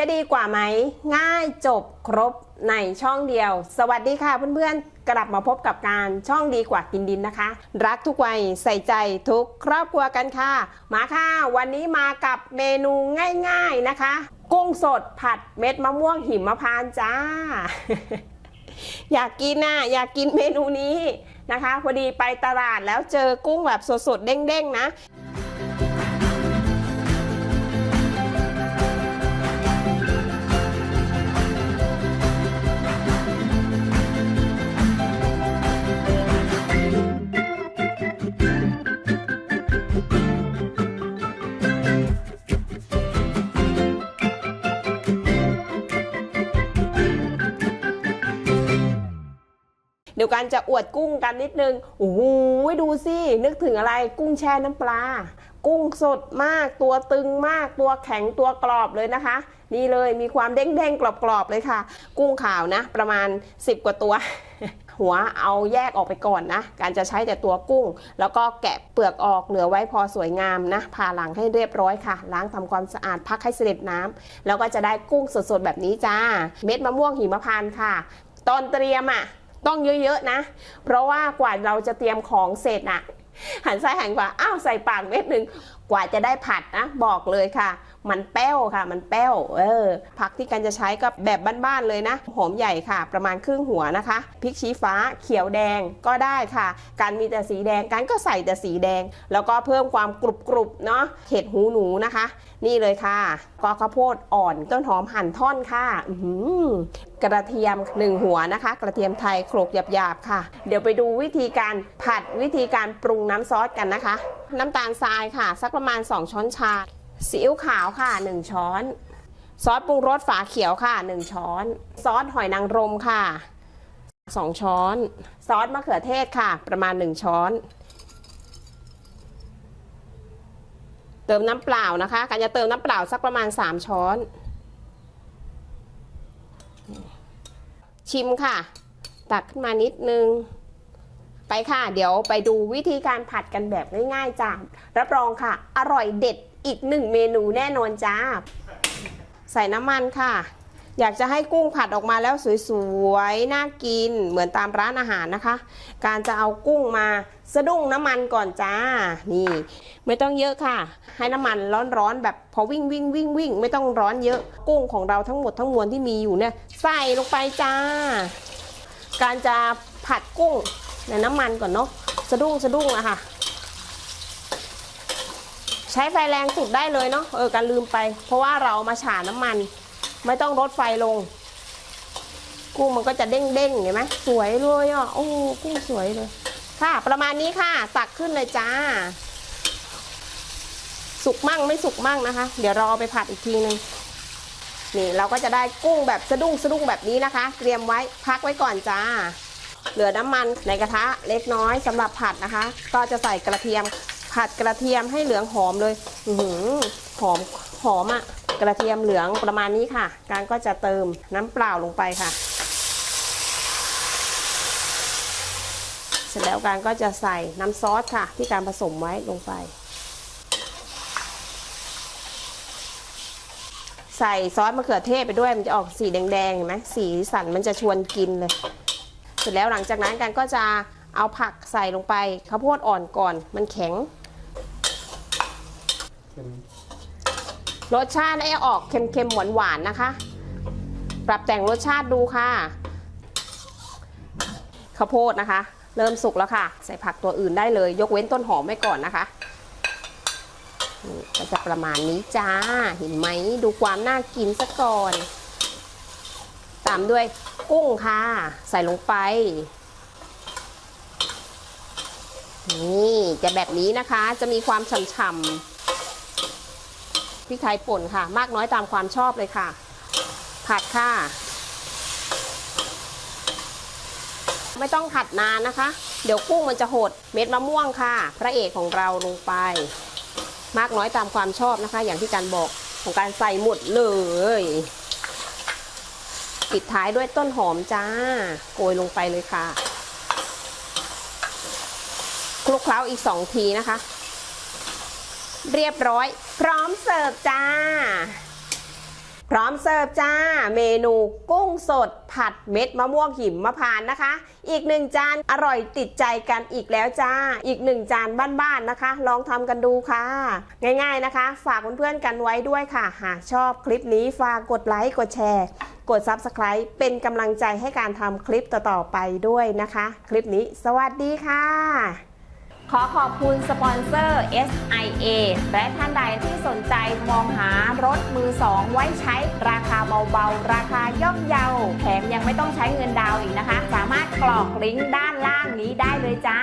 จะดีกว่าไหม ง่ายจบครบในช่องเดียว สวัสดีค่ะเพื่อนๆ กลับมาพบกับการช่องดีกว่ากินดินนะคะ รักทุกวัยใส่ใจทุกครอบครัวกันค่ะ มาค่ะ วันนี้มากับเมนูง่ายๆนะคะ กุ้งสดผัดเม็ดมะม่วงหิมพานต์จ้า อยากกินน่ะอยากกินเมนูนี้นะคะ พอดีไปตลาดแล้วเจอกุ้งแบบสดๆเด้งๆนะ เดี๋ยวกันจะอวดกุ้งกันนิดนึงโอ้โหดูสินึกถึงอะไรกุ้งแช่น้ำปลา กุ้งสดมากตัวตึงมากตัวแข็งตัวกรอบเลยนะคะ นี่เลยมีความเด้งๆกรอบๆเลยค่ะ กุ้งขาวนะ ประมาณ 10 กว่าตัวหัวเอาแยกออกไปก่อนนะ การจะใช้แต่ตัวกุ้ง แล้วก็แกะเปลือกออกเหลือไว้พอสวยงามนะผ่าหลังให้เรียบร้อยค่ะ ล้างทำความสะอาดพักให้เสด็จน้ำแล้วก็จะได้กุ้งสดๆแบบนี้จ้า เม็ดมะม่วงหิมพานต์ค่ะ ตอนเตรียมอะ ต้องเยอะๆนะ เพราะว่ากว่าเราจะเตรียมของเสร็จอะ หันซ้ายหันขวาอ้าวใส่ปากเม็ดหนึ่งกว่าจะได้ผัดนะบอกเลยค่ะ มันแป้วค่ะ มันแป้วเออผักที่กันจะใช้ก็แบบบ้านๆเลยนะ หอมใหญ่ค่ะ ประมาณครึ่งหัวนะคะพริกชี้ฟ้าเขียวแดงก็ได้ค่ะ การมีแต่สีแดงการก็ใส่แต่สีแดง แล้วก็เพิ่มความกรุบกรุบๆเนาะเห็ดหูหนูนะคะ นี่เลยค่ะก็ข้าวโพดอ่อนต้นหอมหั่นท่อนค่ะกระเทียมหนึ่งหัวนะคะ กระเทียมไทยโขลกหยาบๆค่ะ เดี๋ยวไปดูวิธีการผัดวิธีการปรุงน้ำซอสกันนะคะ น้ำตาลทรายค่ะ สักประมาณ 2 ช้อนชาซีอิ๊วขาวค่ะ 1 ช้อน ซอสปรุงรสฝาเขียวค่ะ 1 ช้อน ซอสหอยนางรมค่ะ 2 ช้อน ซอสมะเขือเทศค่ะ ประมาณ 1 ช้อน เติมน้ำเปล่านะคะการจะเติมน้ำเปล่าสักประมาณ 3 ช้อน ชิมค่ะ ตักขึ้นมานิดนึง ไปค่ะ เดี๋ยวไปดูวิธีการผัดกันแบบง่ายๆจ้ารับรองค่ะ อร่อยเด็ดอีกหนึ่งเมนูแน่นอนจ้า ใส่น้ำมันค่ะ อยากจะให้กุ้งผัดออกมาแล้วสวยๆ น่ากินเหมือนตามร้านอาหารนะคะ การจะเอากุ้งมาสะดุ้งน้ำมันก่อนจ้า นี่ ไม่ต้องเยอะค่ะ ให้น้ำมันร้อนๆแบบพอวิ่งวิ่งวิ่งวิ่งไม่ต้องร้อนเยอะ กุ้งของเราทั้งหมดทั้งมวลที่มีอยู่เนี่ยใส่ลงไปจ้า การจะผัดกุ้ง ในน้ำมันก่อนเนาะสะดุ้งสะดุ้งอะค่ะ ใช้ไฟแรงสุดได้เลยเนาะเออการลืมไป เพราะว่าเรามาฉาน้ำมัน ไม่ต้องลดไฟลง กุ้งมันก็จะเด้งเด้งเห็นไหมสวยเลยอะโอ้กุ้งสวยเลย ค่ะ ประมาณนี้ค่ะ ตักขึ้นเลยจ้า สุกมั่งไม่สุกมั่งนะคะ เดี๋ยวเราเอาไปผัดอีกทีนึงนี่เราก็จะได้กุ้งแบบสะดุ้งสะดุ้งแบบนี้นะคะ เตรียมไว้พักไว้ก่อนจ้า เหลือน้ำมันในกระทะเล็กน้อยสำหรับผัดนะคะ ก็จะใส่กระเทียม ผัดกระเทียมให้เหลืองหอมเลยอืหือหอมหอมอะกระเทียมเหลืองประมาณนี้ค่ะ การก็จะเติมน้ำเปล่าลงไปค่ะ เสร็จแล้วการก็จะใส่น้ำซอสค่ะ ที่การผสมไว้ลงไป ใส่ซอสมะเขือเทศไปด้วยมันจะออกสีแดงๆเห็นไหมสีสันมันจะชวนกินเลย เสร็จแล้วหลังจากนั้นกันก็จะเอาผักใส่ลงไปข้าวโพดอ่อนก่อนมันแข็ง รสชาติให้ออกเค็มๆหวานๆนะคะ ปรับแต่งรสชาติดูค่ะข้าวโพดนะคะ เริ่มสุกแล้วค่ะ ใส่ผักตัวอื่นได้เลย ยกเว้นต้นหอมไว้ก่อนนะคะนี่ก็จะประมาณนี้จ้า เห็นไหมดูความน่ากินซะก่อนามด้วยกุ้งค่ะ ใส่ลงไป นี่จะแบบนี้นะคะ จะมีความฉ่ำๆพริกไทยป่นค่ะ มากน้อยตามความชอบเลยค่ะ ผัดค่ะ ไม่ต้องผัดนานนะคะ เดี๋ยวกุ้งมันจะหดเม็ดมะม่วงค่ะ พระเอกของเราลงไป มากน้อยตามความชอบนะคะ อย่างที่การบอกของการใส่หมดเลย ปิดท้ายด้วยต้นหอมจ้า โกยลงไปเลยค่ะ คลุกเคล้าอีก2ทีนะคะ เรียบร้อย พร้อมเสิร์ฟจ้า พร้อมเสิร์ฟจ้า เมนูกุ้งสดผัดเม็ดมะม่วงหิมมะพานต์นะคะ อีกหนึ่งจานอร่อยติดใจกันอีกแล้วจ้า อีกหนึ่งจานบ้านๆนะคะ ลองทำกันดูค่ะ ง่ายๆนะคะ ฝากเพื่อนๆกันไว้ด้วยค่ะ หากชอบคลิปนี้ฝากกดไลค์กดแชร์ กด Subscribe เป็นกำลังใจให้การทำคลิปต่อๆไปด้วยนะคะ คลิปนี้ สวัสดีค่ะ ขอขอบคุณสปอนเซอร์ SIA และท่านใดที่สนใจมองหารถมือสองไว้ใช้ราคาเบาๆ ราคาย่อมเยาแถมยังไม่ต้องใช้เงินดาวอีกนะคะ สามารถกรอกลิงก์ด้านล่างนี้ได้เลยจ้า